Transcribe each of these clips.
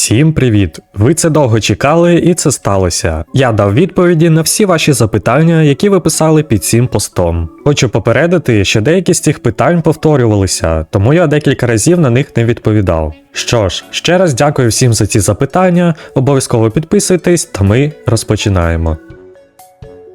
Всім привіт! Ви це довго чекали, і це сталося. Я дав відповіді на всі ваші запитання, які ви писали під цим постом. Хочу попередити, що деякі з цих питань повторювалися, тому я декілька разів на них не відповідав. Що ж, ще раз дякую всім за ці запитання. Обов'язково підписуйтесь, та ми розпочинаємо.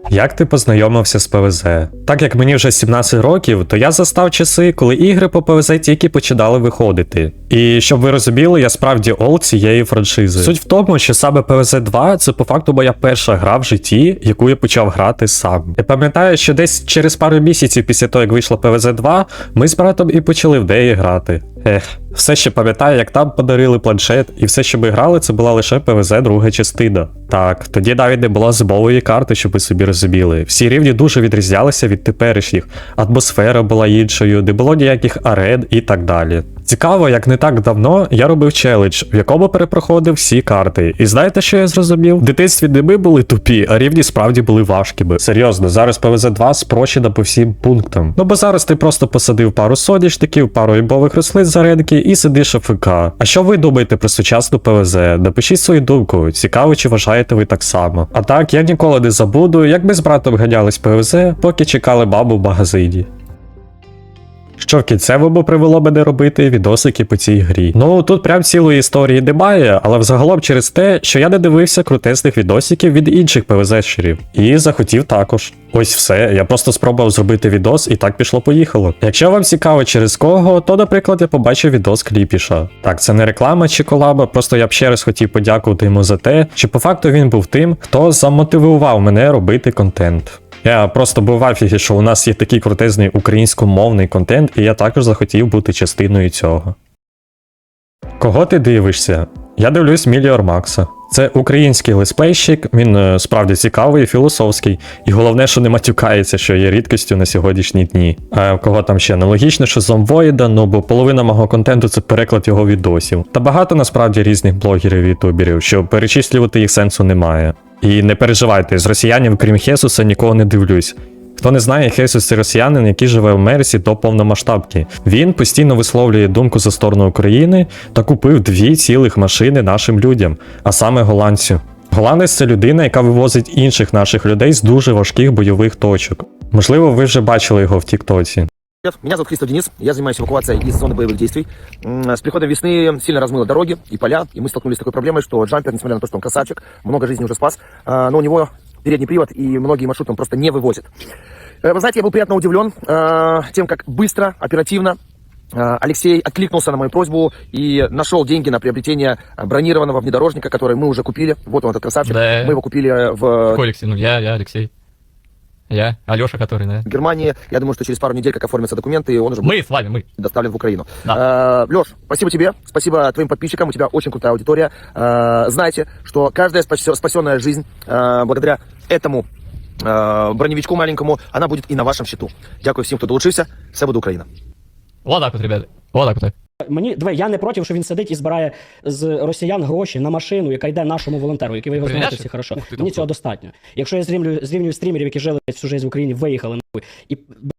Як ти познайомився з ПВЗ? Так як мені вже 17 років, то я застав часи, коли ігри по ПВЗ тільки починали виходити. І щоб ви розуміли, я справді ол цієї франшизи. Суть в тому, що саме ПВЗ 2 це по факту моя перша гра в житті, яку я почав грати сам. Я пам'ятаю, що десь через пару місяців після того, як вийшло ПВЗ 2, ми з братом і почали в неї грати. Ех, все ще пам'ятаю, як там подарили планшет, і все, що ми грали, це була лише ПВЗ друга частина. Так, тоді навіть не було зимової карти, щоб ви собі розуміли. Всі рівні дуже відрізнялися від теперішніх. Атмосфера була іншою, не було ніяких арен і так далі. Цікаво, як не так давно я робив челендж, в якому перепроходив всі карти. І знаєте, що я зрозумів? В дитинстві не ми були тупі, а рівні справді були важкими. Серйозно, зараз ПВЗ 2 спрощена по всім пунктам. Ну бо зараз ти просто посадив пару соняшників, пару імбових рослин з аренки і сидиш АФК. А що ви думаєте про сучасну ПВЗ? Напишіть свою думку. Цікаво, чи вважаєте ви так само. А так, я ніколи не забуду, як ми з братом ганялись ПВЗ, поки чекали бабу в магазині. Що в кінцевому привело мене робити відосики по цій грі. Ну тут прям цілої історії немає, але взагалом через те, що я не дивився крутесних відосиків від інших ПВЗ-щерів. І захотів також. Ось все. Я просто спробував зробити відос і так пішло-поїхало. Якщо вам цікаво через кого, то, наприклад, я побачив відос кліпіша. Так, це не реклама чи колаба, просто я б ще раз хотів подякувати йому за те, що по факту він був тим, хто замотивував мене робити контент. Я просто був в афігі, що у нас є такий крутезний українськомовний контент, і я також захотів бути частиною цього. Кого ти дивишся? Я дивлюсь Міліор Макса. Це український летсплейщик, він е, справді цікавий філософський, і головне, що не матюкається, що є рідкістю на сьогоднішні дні. А кого там ще аналогічно, що зомвоїда, ну бо половина мого контенту це переклад його відосів. Та багато насправді різних блогерів і ютуберів, що перечислювати їх сенсу немає. І не переживайте, з росіянів, крім Хесуса, нікого не дивлюсь. Хто не знає, Хесус це росіянин, який живе в Америці до повномасштабки. Він постійно висловлює думку за сторону України та купив дві цілих машини нашим людям, а саме голландцю. Голландець це людина, яка вивозить інших наших людей з дуже важких бойових точок. Можливо, ви вже бачили його в Тіктоці. Привет, меня зовут Христо Денис, я занимаюсь эвакуацией из зоны боевых действий. С приходом весны сильно размыло дороги и поля, и мы столкнулись с такой проблемой, что джампер, несмотря на то, что он красавчик, много жизней уже спас, а, но у него передний привод и многие маршруты он просто не вывозит. Э, Вы знаете, я был приятно удивлен э, тем, как быстро, оперативно э, Алексей откликнулся на мою просьбу и нашел деньги на приобретение бронированного внедорожника, который мы уже купили. Вот он, этот красавчик. Да. Мы его купили э, в Какой Алексей? Ну, я, я, Алексей. Я, Алеша, который, да. Германии. Я думаю, что через пару недель, как оформятся документы, он уже Мы с вами, мы. доставлен в Украину. Леш, спасибо тебе, спасибо твоим подписчикам, у тебя очень крутая аудитория. Э, Знайте, что каждая спас- спасенная жизнь э, благодаря этому э, броневичку маленькому, она будет и на вашем счету. Дякую всім, хто долучився. Все буде Україна. Вот так вот, ребята. Вот так вот. Мені давай, я не проти, що він сидить і збирає з росіян гроші на машину, яка йде нашому волонтеру, який ви його знаєте всі хорошо. Ух Мені цього достатньо. Якщо я зрівнюю, зрівнюю стрімерів, які жили всю життя в Україні, виїхали нахуй, і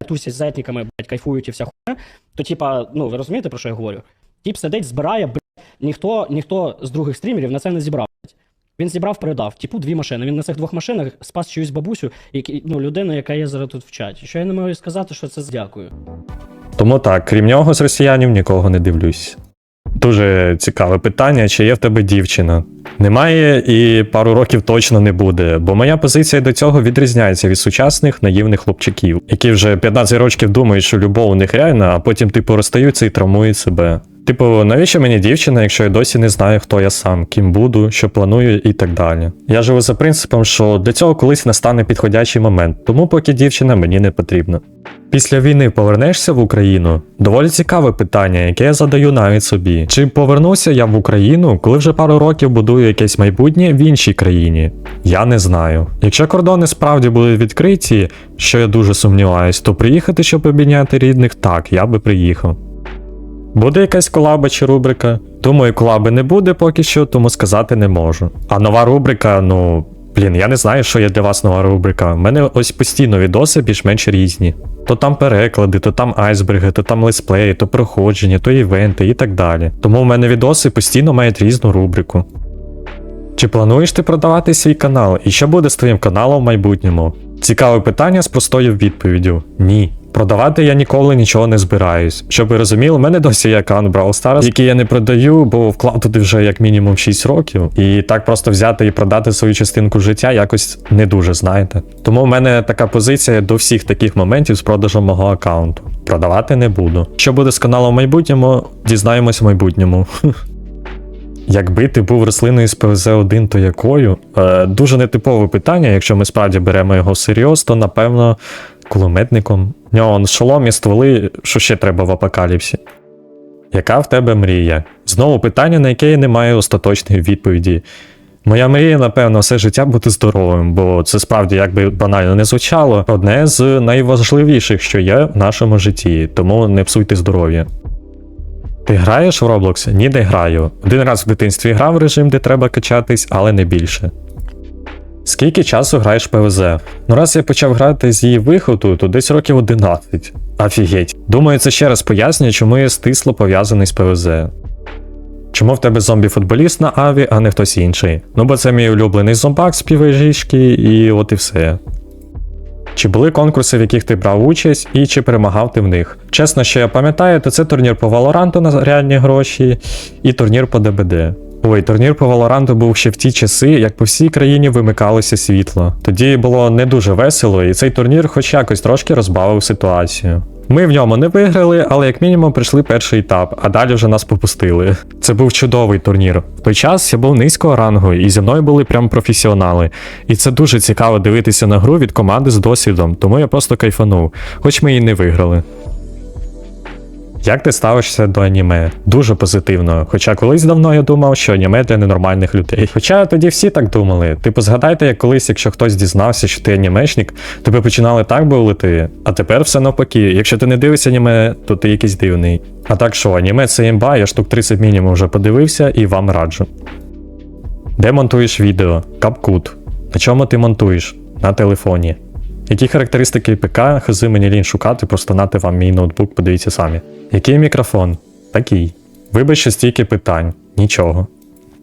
тусять з етніками, блядь, кайфують і вся хуйня, то типа, ну ви розумієте, про що я говорю? Тіп сидить, збирає, блядь, ніхто, ніхто з других стрімерів на це не зібрав. блядь. Він зібрав, передав, типу, дві машини. Він на цих двох машинах спас чиюсь бабусю, які, ну, людину, яка є зараз тут в чаті. Що я не можу сказати, що це дякую. Тому так, крім нього, з росіянів нікого не дивлюсь. Дуже цікаве питання, чи є в тебе дівчина. Немає і пару років точно не буде, бо моя позиція до цього відрізняється від сучасних наївних хлопчиків, які вже 15 років думають, що любов у них реальна, а потім типу розстаються і травмують себе. Типу, навіщо мені дівчина, якщо я досі не знаю, хто я сам, ким буду, що планую і так далі. Я живу за принципом, що для цього колись настане підходящий момент, тому поки дівчина мені не потрібна. Після війни повернешся в Україну? Доволі цікаве питання, яке я задаю навіть собі. Чи повернуся я в Україну, коли вже пару років будую якесь майбутнє в іншій країні? Я не знаю. Якщо кордони справді будуть відкриті, що я дуже сумніваюсь, то приїхати, щоб обійняти рідних, так, я би приїхав. Буде якась колаба чи рубрика? Думаю, колаби не буде поки що, тому сказати не можу. А нова рубрика, ну, Блін, я не знаю, що є для вас нова рубрика. У мене ось постійно відоси більш-менш різні. То там переклади, то там айсберги, то там летсплеї, то проходження, то івенти і так далі. Тому в мене відоси постійно мають різну рубрику. Чи плануєш ти продавати свій канал? І що буде з твоїм каналом в майбутньому? Цікаве питання з простою відповіддю: ні. Продавати я ніколи нічого не збираюсь. Щоб ви розуміли, у мене досі є аккаунт Brawl Stars, який я не продаю, бо вклав туди вже як мінімум 6 років. І так просто взяти і продати свою частинку життя якось не дуже, знаєте. Тому в мене така позиція до всіх таких моментів з продажем мого аккаунту. Продавати не буду. Що буде з каналом в майбутньому, дізнаємось в майбутньому. Якби ти був рослиною з ПВЗ-1, то якою? Е, дуже нетипове питання, якщо ми справді беремо його всерйоз, то напевно кулеметником. В нього шолом і стволи, що ще треба в апокаліпсі. Яка в тебе мрія? Знову питання, на яке я не маю остаточної відповіді. Моя мрія, напевно, все життя бути здоровим, бо це справді, як би банально не звучало, одне з найважливіших, що є в нашому житті, тому не псуйте здоров'я. Ти граєш в Roblox? Ні, не граю. Один раз в дитинстві грав в режим, де треба качатись, але не більше. Скільки часу граєш ПВЗ? Ну раз я почав грати з її виходу, то десь років 11. Офігеть. Думаю, це ще раз пояснює, чому я стисло пов'язаний з ПВЗ. Чому в тебе зомбі-футболіст на Аві, а не хтось інший? Ну бо це мій улюблений зомбак з півежішки, і от і все. Чи були конкурси, в яких ти брав участь, і чи перемагав ти в них? Чесно, що я пам'ятаю, то це турнір по Валоранту на реальні гроші і турнір по ДБД. Ой, турнір по Валоранту був ще в ті часи, як по всій країні вимикалося світло. Тоді було не дуже весело, і цей турнір хоч якось трошки розбавив ситуацію. Ми в ньому не виграли, але як мінімум прийшли перший етап, а далі вже нас попустили. Це був чудовий турнір. В той час я був низького рангу, і зі мною були прям професіонали. І це дуже цікаво дивитися на гру від команди з досвідом, тому я просто кайфанув, хоч ми і не виграли. Як ти ставишся до аніме? Дуже позитивно. Хоча колись давно я думав, що аніме для ненормальних людей. Хоча тоді всі так думали. Типу, згадайте, як колись, якщо хтось дізнався, що ти анімешник, тебе починали так булити, а тепер все навпаки. Якщо ти не дивишся аніме, то ти якийсь дивний. А так що, аніме це імба, я штук 30 мінімум вже подивився і вам раджу. Де монтуєш відео? Капкут. На чому ти монтуєш? На телефоні. Які характеристики ПК, хази мені лінь шукати, просто нати вам мій ноутбук, подивіться самі. Який мікрофон? Такий. Вибач, що стільки питань. Нічого.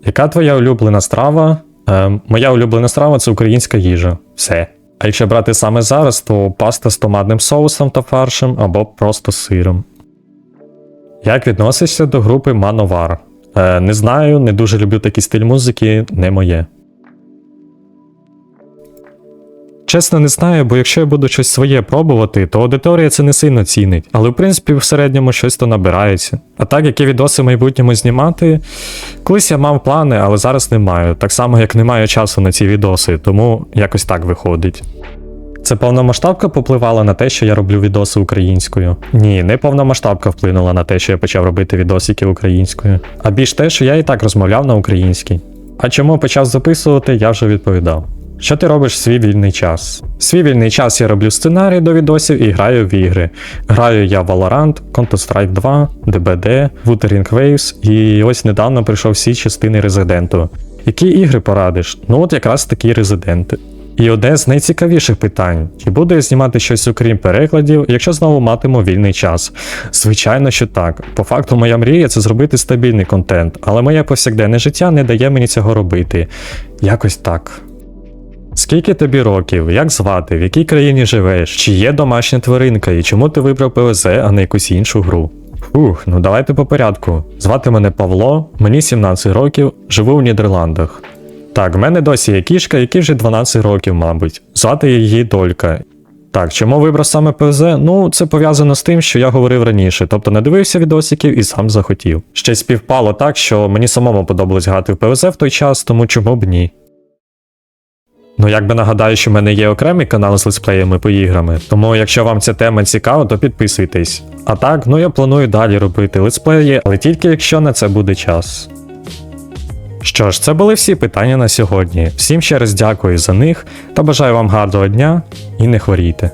Яка твоя улюблена страва? Ем, моя улюблена страва це українська їжа. Все. А якщо брати саме зараз, то паста з томатним соусом та фаршем або просто сиром. Як відносишся до групи Мановар? Е, не знаю, не дуже люблю такий стиль музики, не моє. Чесно, не знаю, бо якщо я буду щось своє пробувати, то аудиторія це не сильно цінить. Але в принципі в середньому щось то набирається. А так, які відоси в майбутньому знімати, колись я мав плани, але зараз не маю. Так само, як не маю часу на ці відоси, тому якось так виходить. Це повномасштабка попливала на те, що я роблю відоси українською. Ні, не повномасштабка вплинула на те, що я почав робити відосики українською, а більш те, що я і так розмовляв на українській. А чому почав записувати, я вже відповідав. Що ти робиш в свій вільний час? В свій вільний час я роблю сценарій до відосів і граю в ігри. Граю я Valorant, Counter-Strike 2, DBD, Wuthering Waves і ось недавно прийшов всі частини Резиденту. Які ігри порадиш? Ну от якраз такі резиденти. І одне з найцікавіших питань: чи буду я знімати щось окрім перекладів, якщо знову матиму вільний час? Звичайно, що так. По факту, моя мрія це зробити стабільний контент, але моє повсякденне життя не дає мені цього робити. Якось так. Скільки тобі років, як звати, в якій країні живеш, чи є домашня тваринка і чому ти вибрав ПВЗ, а не якусь іншу гру? Фух, ну давайте по порядку. Звати мене Павло, мені 17 років, живу в Нідерландах. Так, в мене досі є кішка, якій вже 12 років, мабуть. Звати її Долька. Так, чому вибрав саме ПВЗ? Ну, це пов'язано з тим, що я говорив раніше, тобто надивився відосиків і сам захотів. Ще співпало так, що мені самому подобалось грати в ПВЗ в той час, тому чому б ні. Ну, як би нагадаю, що в мене є окремий канал з летсплеями по іграми, тому якщо вам ця тема цікава, то підписуйтесь. А так, ну я планую далі робити летсплеї, але тільки якщо на це буде час. Що ж, це були всі питання на сьогодні. Всім ще раз дякую за них та бажаю вам гарного дня і не хворійте.